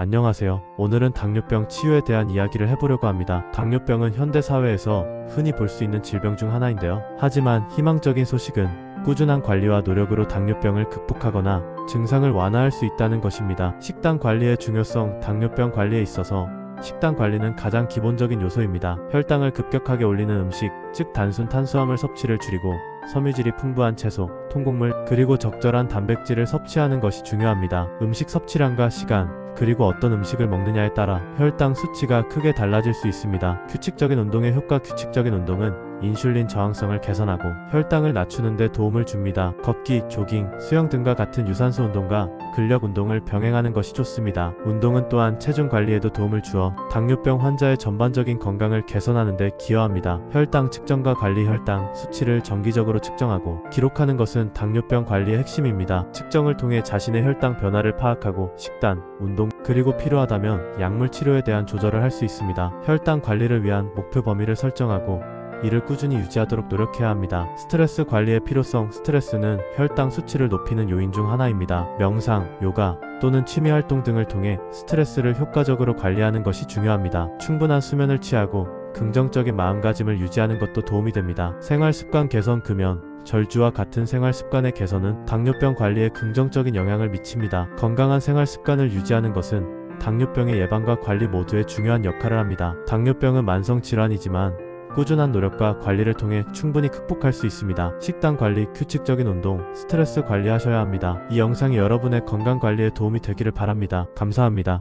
안녕하세요. 오늘은 당뇨병 치유에 대한 이야기를 해보려고 합니다. 당뇨병은 현대 사회에서 흔히 볼 수 있는 질병 중 하나인데요. 하지만 희망적인 소식은 꾸준한 관리와 노력으로 당뇨병을 극복하거나 증상을 완화할 수 있다는 것입니다. 식단 관리의 중요성, 당뇨병 관리에 있어서 식단 관리는 가장 기본적인 요소입니다. 혈당을 급격하게 올리는 음식, 즉 단순 탄수화물 섭취를 줄이고 섬유질이 풍부한 채소, 통곡물, 그리고 적절한 단백질을 섭취하는 것이 중요합니다. 음식 섭취량과 시간, 그리고 어떤 음식을 먹느냐에 따라 혈당 수치가 크게 달라질 수 있습니다. 규칙적인 운동의 효과 규칙적인 운동은 인슐린 저항성을 개선하고 혈당을 낮추는 데 도움을 줍니다. 걷기, 조깅, 수영 등과 같은 유산소 운동과 근력 운동을 병행하는 것이 좋습니다. 운동은 또한 체중 관리에도 도움을 주어 당뇨병 환자의 전반적인 건강을 개선하는 데 기여합니다. 혈당 측정과 관리 혈당 수치를 정기적으로 측정하고 기록하는 것은 당뇨병 관리의 핵심입니다. 측정을 통해 자신의 혈당 변화를 파악하고 식단, 운동, 그리고 필요하다면 약물 치료에 대한 조절을 할 수 있습니다. 혈당 관리를 위한 목표 범위를 설정하고 이를 꾸준히 유지하도록 노력해야 합니다. 스트레스 관리의 필요성 스트레스는 혈당 수치를 높이는 요인 중 하나입니다. 명상, 요가 또는 취미 활동 등을 통해 스트레스를 효과적으로 관리하는 것이 중요합니다. 충분한 수면을 취하고 긍정적인 마음가짐을 유지하는 것도 도움이 됩니다. 생활 습관 개선 금연 절주와 같은 생활 습관의 개선은 당뇨병 관리에 긍정적인 영향을 미칩니다. 건강한 생활 습관을 유지하는 것은 당뇨병의 예방과 관리 모두에 중요한 역할을 합니다. 당뇨병은 만성 질환이지만 꾸준한 노력과 관리를 통해 충분히 극복할 수 있습니다. 식단 관리, 규칙적인 운동, 스트레스 관리하셔야 합니다. 이 영상이 여러분의 건강 관리에 도움이 되기를 바랍니다. 감사합니다.